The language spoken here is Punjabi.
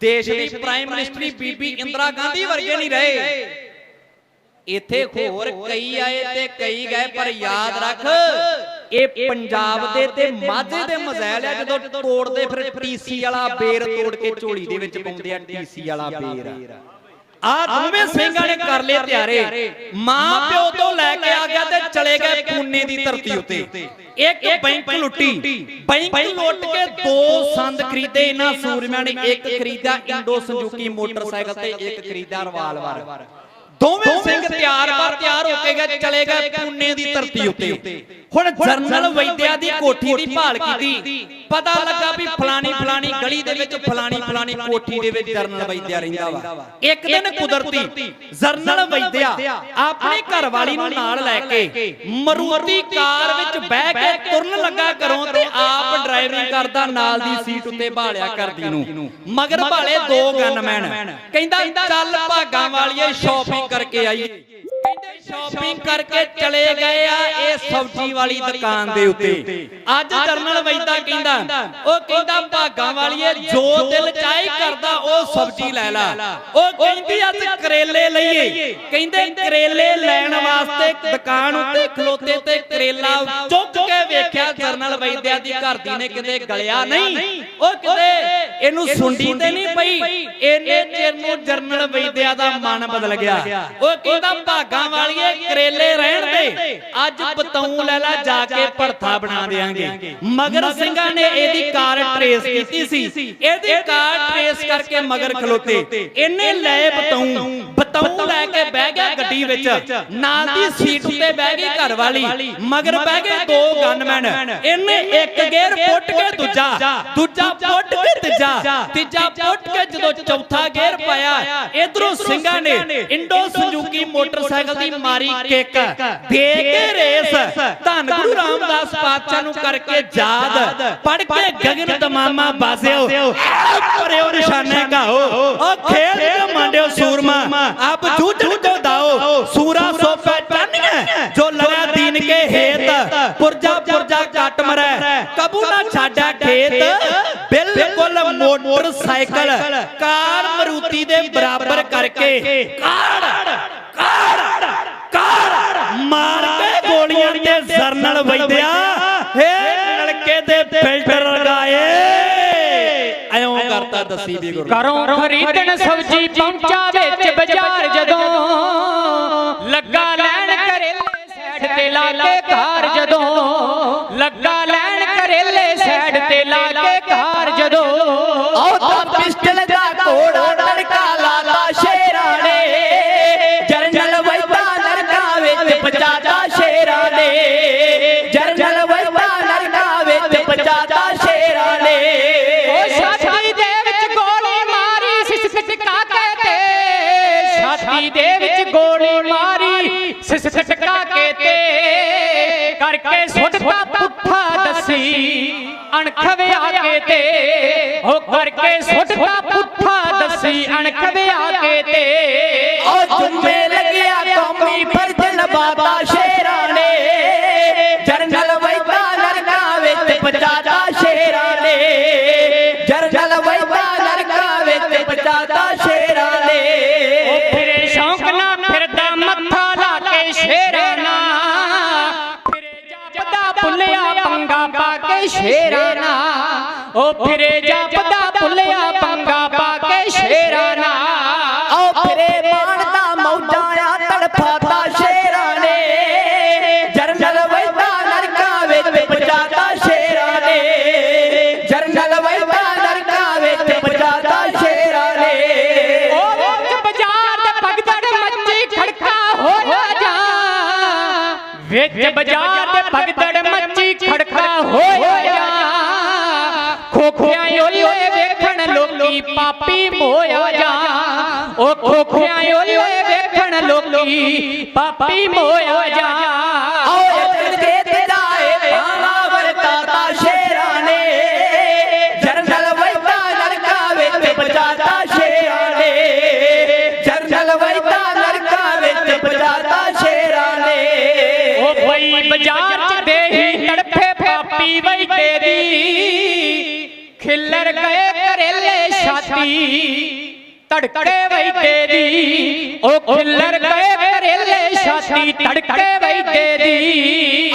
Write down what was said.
ਦੇਸ਼ ਦੀ ਪ੍ਰਾਈਮ ਮਿਨਿਸਟਰੀ ਬੀਬੀ ਇੰਦਰਾ ਗਾਂਧੀ ਵਰਗੇ ਨਹੀਂ ਰਹੇ। ਇੱਥੇ ਹੋਰ ਕਈ ਆਏ ਤੇ ਕਈ ਗਏ ਪਰ ਯਾਦ ਰੱਖ ਇਹ ਪੰਜਾਬ ਦੇ ਤੇ ਮਾਝੇ ਦੇ ਮਜ਼ੈਲ ਆ ਜਦੋਂ ਤੋੜਦੇ ਫਿਰ ਟੀਸੀ ਵਾਲਾ ਬੇਰ ਤੋੜ ਕੇ ਝੋਲੀ ਦੇ ਵਿੱਚ ਪਾਉਂਦੇ ਆ ਟੀਸੀ ਵਾਲਾ ਬੇਰ। ਆ ਦੋਵੇਂ ਸਿੰਘਾਂ ਨੇ ਕਰ ਲਏ ਤਿਆਰੇ। ਮਾਂ ਪਿਓ ਤੋਂ ਲੈ ਕੇ ਆ ਗਿਆ ਤੇ ਚਲੇ ਗਏ ਪੂਨੇ ਦੀ ਧਰਤੀ ਉੱਤੇ। ਇੱਕ ਬੈਂਕ ਲੁੱਟੀ। ਬੈਂਕ ਲੁੱਟ ਕੇ ਦੋ ਸੰਦ ਖਰੀਦੇ। ਇਹਨਾਂ ਸੂਰਮਿਆਂ ਨੇ ਇੱਕ ਖਰੀਦਿਆ ਇੰਡੋ ਸੰਜੂਕੀ ਮੋਟਰਸਾਈਕਲ ਤੇ ਇੱਕ ਖਰੀਦਿਆ ਰਿਵਾਲਵਰ। ਦੋਵੇਂ ਸਿੰਘ ਤਿਆਰ ਬਰ ਤਿਆਰ ਹੋ ਕੇ ਗਏ ਚਲੇ ਗਏ ਪੂਨੇ ਦੀ ਧਰਤੀ ਉੱਤੇ। ਹੁਣ ਜਰਨਲ ਵੈਦਿਆ ਦੀ ਕੋਠੀ ਦੀ ਭਾਲ ਕੀਤੀ। ਪਤਾ ਲੱਗਾ ਵੀ ਫਲਾਣੀ ਫਲਾਣੀ ਗਲੀ ਦੇ ਵਿੱਚ ਫਲਾਣੀ ਫਲਾਣੀ ਕੋਠੀ ਦੇ ਵਿੱਚ ਜਰਨਲ ਵੈਦਿਆ ਰਹਿੰਦਾ ਵਾ। ਇੱਕ ਦਿਨ ਕੁਦਰਤੀ ਜਰਨਲ ਵੈਦਿਆ ਆਪਣੀ ਘਰਵਾਲੀ ਨੂੰ ਨਾਲ ਲੈ ਕੇ ਮਰੂਤੀ ਕਾਰ ਵਿੱਚ ਬਹਿ ਕੇ ਤੁਰਨ ਲੱਗਾ ਘਰੋਂ ਤੇ ਆਪ ਡਰਾਈਵਿੰਗ ਕਰਦਾ ਨਾਲ ਦੀ ਸੀਟ ਉੱਤੇ ਭਾਲਿਆ ਕਰਦੀ ਨੂੰ। ਮਗਰ ਭਾਲੇ ਦੋ ਗਨਮੈਨ ਕਹਿੰਦਾ ਚੱਲ ਭਾਗਾਂ ਵਾਲੀਏ ਸ਼ਾਪਿੰਗ ਕਰਕੇ ਆਈਏ। ਕਹਿੰਦੇ ਸ਼ਾਪਿੰਗ ਕਰਕੇ ਚਲੇ ਗਏ ਆ ਇਹ ਸਬਜ਼ੀ ਵਾਲੀ ਦੁਕਾਨ ਦੇ ਉੱਤੇ। ਅੱਜ ਜਰਨਲ ਵੈਦਾ ਕਹਿੰਦਾ ਉਹ ਕਹਿੰਦਾ ਭਾਗਾਂ ਵਾਲੀਏ ਜੋ ਦਿਲ ਚਾਹੀ ਕਰਦਾ ਉਹ ਸਬਜ਼ੀ ਲੈ ਲੈ ਉਹ ਕਹਿੰਦੀ ਅੱਜ ਕਰੇਲੇ ਲਈਏ। ਕਹਿੰਦੇ ਕਰੇਲੇ ਲੈਣ ਵਾਸਤੇ ਦੁਕਾਨ ਉੱਤੇ ਖਲੋਤੇ ਤੇ ਕਰੇਲਾ ਚੁੱਕ ਕੇ ਵੇਖਿਆ ਜਰਨਲ ਵੈਦਿਆ ਦੀ ਘਰ ਦੀ ਨੇ ਕਿਤੇ ਗਲਿਆ ਨਹੀਂ। ਉਹ ਕਿਤੇ ਇਹਨੂੰ ਸੁੰਡੀ ਤੇ ਨਹੀਂ ਪਈ। ਇਹਨੇ ਚਿਰ ਨੂੰ ਜਰਨਲ ਵੈਦਿਆ ਦਾ ਮਨ ਬਦਲ ਗਿਆ। ਉਹ ਕਹਿੰਦਾ ਭਾਗਾਂ ਵਾਲੀਏ ਕਰੇਲੇ ਰਹਿਣ ਦੇ। ਅੱਜ ਬਤੌਂ ਲੈ ਲੈ ਜਾ ਕੇ ਭੜਥਾ ਬਣਾ ਦੇਾਂਗੇ ਮਗਰ ਸਿੰਘਾਂ ਨੇ ਇਹਦੀ ਕਾਰ ਟਰੇਸ ਕੀਤੀ ਸੀ। ਇਹਦੀ ਕਾਰ ਟਰੇਸ ਕਰਕੇ ਮਗਰ ਖਲੋਤੇ। ਇਹਨੇ ਲੈ ਬਤੌਂ ਬਤੌਂ ਲੈ ਕੇ ਬਹਿ ਗਿਆ ਗੱਡੀ ਵਿੱਚ। ਨਾਲ ਦੀ ਸੀਟ ਉੱਤੇ ਬਹਿ ਗਈ ਘਰ ਵਾਲੀ। ਮਗਰ ਬਹਿ ਗਏ ਦੋ ਗਨਮੈਨ ਇਹਨੇ ਇੱਕ ਗੇਅਰ ਪੁੱਟ ਕੇ ਦੂਜਾ ਦੂਜਾ ਪੁੱਟ ਕੇ ਤੀਜਾ ਤੀਜਾ ਪੁੱਟ ਕੇ ਜਦੋਂ ਚੌਥਾ ਗੇਅਰ ਪਾਇਆ ਇਧਰੋਂ ਸਿੰਘਾਂ ਨੇ ਇੰਡੋ ਸੰਜੂਕੀ ਮੋਟਰਸਾਈਕਲ ਦੀ ਮਾਰੀ ਕਿੱਕ। ਦੇ ਕੇ ਰੇਸ। ਧੰਨ ਗੁਰੂ ਰਾਮਦਾਸ ਪਾਤਸ਼ਾਹ ਨੂੰ ਕਰਕੇ ਯਾਦ। ਪੜ ਕੇ ਗਗਨ ਤਮਾਮਾ ਬਾਜ਼ਿਓ। ਪਰਿਓ ਨਿਸ਼ਾਨੇ ਗਾਓ ਉਹ ਖੇਡ ਕੇ ਮੰਡਿਓ ਸੂਰਮਾ। ਆਪ ਜੂਝਣ ਕੋ ਦਾਓ। ਸੂਰਾ ਸੋਪੇ ਟਾਨੀਆਂ ਜੋ ਲਗਾ ਦੀਨ ਕੇ ਹੇਤ ਪੁਰਜਾ ਪੁਰਜਾ ਕੱਟ ਮਰੈ। ਕਬੂ ਨਾ ਛਾਡਾ ਖੇਤ। ਮੋਟਰਸਾਈਕਲ ਕਾਰ ਮਰੂਤੀ ਦੇ ਬਰਾਬਰ ਕਰਕੇ ਕਾਰ ਕਾਰ ਕਾਰ ਮਾਰ ਕੇ ਗੋਲੀਆਂ ਤੇ ਜਰਨਲ ਵੈਦਿਆ ਹੇ ਨਲਕੇ ਦੇ ਫਿਲਟਰ ਲਗਾਏ। ਐਉਂ ਕਰਤਾ ਦੱਸੀ ਵੀ ਗੁਰੂ। ਘਰੋਂ ਖਰੀਦਣ ਸਬਜੀ ਪਹੁੰਚਾ ਵਿੱਚ ਬਾਜ਼ਾਰ ਜਦੋਂ। ਲੱਗਾ ਲੈਣ ਕਰੇਲੇ ਸਾਈਡ ਤੇ ਲਾ ਕੇ ਘਰ ਜਦੋਂ। ਲੱਗਾ ਲੈਣ ਕਰੇਲੇ ਸਾਈਡ ਤੇ ਲਾ ਕੇ ਘਰ। ਪਿਸਟਲ ਦਾ ਘੋੜਾ ਤੜਕਾ ਲਾਦਾ ਸ਼ੇਰਾਂ ਨੇ। ਜਰਨਲ ਵੈਦਾ ਨਰਕਾ ਵਿੱਚ ਪਚਾਦਾ ਸ਼ੇਰਾਂ ਨੇ। ਜਰਨਲ ਵੈਦਾ ਨਰਕਾ ਵਿੱਚ ਪਚਾਦਾ ਸ਼ੇਰਾਂ ਨੇ। ਉਹ ਛਾਤੀ ਦੇ ਵਿੱਚ ਗੋਲੀ ਮਾਰੀ ਸਿਸਟਕਾ ਕੇ ਤੇ। ਛਾਤੀ ਦੇ ਵਿੱਚ ਗੋਲੀ ਮਾਰੀ ਸਿਸਟਕਾ ਕੇ ਤੇ। ਕਰਕੇ ਸੁੱਟਦਾ ਪੁੱਠਾ ਦੱਸੀ ਅਣਖ ਵਿਆ ਕੇ ਤੇ, ਉਹ ਕਰਕੇ ਸੁੱਟਦਾ ਪੁੱਠਾ ਦੱਸੀ ਅਣਖ ਕੇ ਤੇ। ਉਹ ਜੁੰਮੇ ਲੱਗਿਆ ਕੌਮੀ ਫਰਜ਼ ਪਾ ਕੇ ਸ਼ੇਰਾਂ ਨਾ ਉਹ ਵਿੱਚ ਬਾਜ਼ਾਰ ਦੇ ਭਗਦੜ ਮੱਚੀ ਖੜਕਾ ਹੋਇਆ। ਖੋਖਿਆਂ ਓਏ ਵੇਖਣ ਲੋਕੀ ਪਾਪੀ ਮੋਇਆ ਜਾ। ਉਹ ਖੋਖਿਆਂ ਓਏ ਵੇਖਣ ਲੋਕੀ ਪਾਪੀ ਮੋਇਆ ਜਾ। ਵਰਤਾਤਾ ਸ਼ੇਰਾਂ ਨੇ। ਜਰਨਲ ਵੈਦਾ ਨਰਕਾ ਵਿੱਚ ਪਚਾਦਾ ਬਾਜ਼ਾਰ ਚ ਦੇਹੀ ਤੜਫੇ ਪਾਪੀ ਵਈ ਤੇਰੀ ਖਿੱਲਰ ਗਏ ਕਰੇਲੇ ਧੜਕੇ ਵੈਦੇ ਦੀ ਉਹ ਖਿੱਲਰ ਗਏ ਕਰੇਲੇ ਛਾਤੀ ਧੜਕੇ ਵੈਦੇ ਦੀ